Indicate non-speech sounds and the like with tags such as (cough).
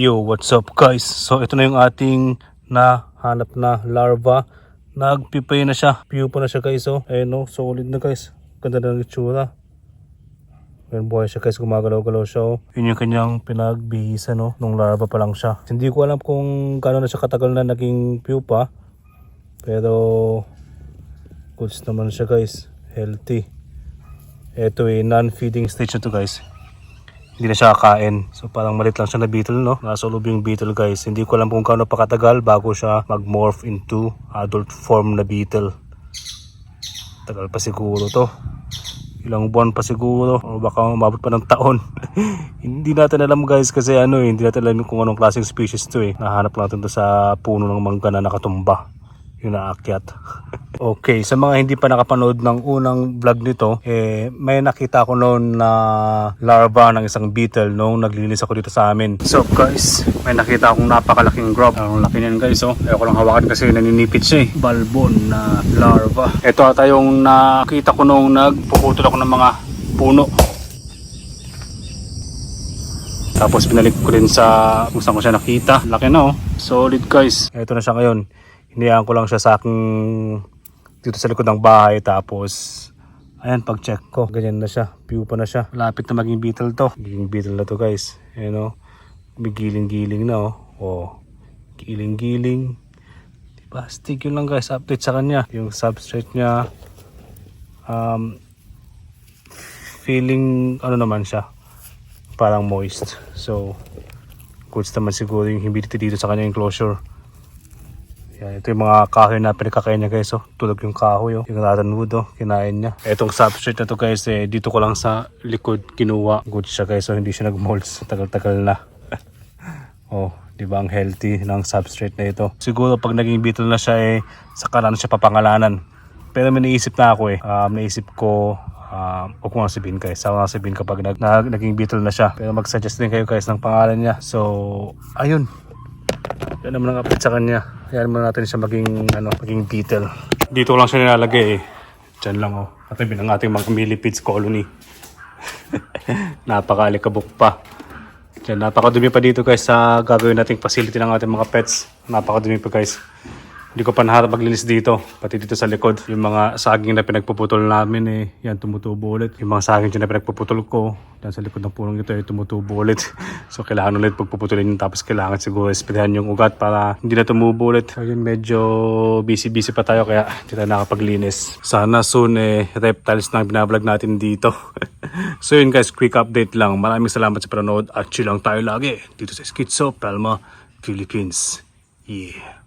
Yo, what's up guys? So ito na yung ating nahanap na larva. Nagpipay na siya. Pupa na siya guys. Oh. Ayun oh, solid na guys. Ganda na ng itsura. Meron buhay siya guys, gumagalaw-galaw siya. Oh. Yun yung kanyang pinagbihisan no, nung larva pa lang siya. Hindi ko alam kung gaano na siya katagal na naging pupa. Pero goods naman siya guys. Healthy. Ito eh, non-feeding stage na to guys hindi na siya kakain. So parang malit lang siya na beetle no. Nasa loob yung beetle guys. Hindi ko alam kung gaano pa katagal bago siya mag-morph into adult form na beetle. Tagal pa siguro to. Ilang buwan pa siguro o baka umabot pa ng taon. (laughs) hindi natin alam guys kasi ano eh, hindi natin alam kung anong klaseng species to eh. Nahanap natin to sa puno ng mangga na nakatumba. Yung naakyat. (laughs) okay, sa mga hindi pa nakapanood ng unang vlog nito, eh, may nakita ko noon na larva ng isang beetle nung naglilinis ako dito sa amin. So guys, may nakita akong napakalaking grub. Ang laki niyan guys, oh. Ayaw ko lang hawakan kasi naninipit siya eh. Balbon na larva. Ito ata yung nakita ko nung nagpuputol ako ng mga puno. Tapos binalik ko rin sa kung saan ko siya nakita. Laki na oh. Solid guys. Ito na siya ngayon. Hinayaan ko lang siya sa aking dito sa likod ng bahay tapos ayan pag check ko ganyan na siya pupa na siya. Lapit na maging beetle to. Maging beetle na to guys. You know may giling-giling na oh. Oh giling-giling. Diba? Stick yun lang guys. Update sa kanya. Yung substrate niya um, feeling ano naman siya parang moist. So goods naman siguro yung humidity dito sa kanya enclosure yan, ito yung mga kahoy na pinakakain niya guys. Oh. Tulog yung kahoy. Oh. Yung rattan wood. Oh. Kinain niya. Itong substrate na to guys. Eh, dito ko lang sa likod kinuha. Good siya guys. So hindi siya nag-molds. Tagal-tagal na. (laughs) oh, di ba ang healthy ng substrate na ito. Siguro pag naging beetle na siya eh, saka na siya papangalanan. Pero may naisip na ako eh. Um, naisip ko Um, huwag ko nga sabihin guys. Saka nga sabihin kapag nag, naging beetle na siya. Pero mag-suggest din kayo guys ng pangalan niya. So, ayun. Yan naman ang update sa kanya. Yan muna natin siya maging, ano, maging beetle. Dito lang siya nilalagay eh. Diyan lang oh. Katabi ng ating mga millipedes colony. (laughs) Napakalikabok pa. Diyan, napakadumi pa dito guys sa gagawin nating facility ng ating mga pets. Napakadumi pa guys. Hindi ko pa naharap maglinis dito. Pati dito sa likod. Yung mga saging na pinagpuputol namin eh. Yan, tumutubo ulit. Yung mga saging dyan na pinagpuputol ko. Yan sa likod ng punong ito eh, tumutubo ulit. (laughs) so kailangan ulit pagpuputulin yun. Tapos kailangan siguro esprehan yung ugat para hindi na tumubo ulit. Ayun, medyo busy-busy pa tayo kaya hindi tayo nakapaglinis. Sana soon eh, reptiles na binablog natin dito. (laughs) so yun guys, quick update lang. Maraming salamat sa panonood at chill lang tayo lagi dito sa Schizo, Palma, Philippines. Yeah.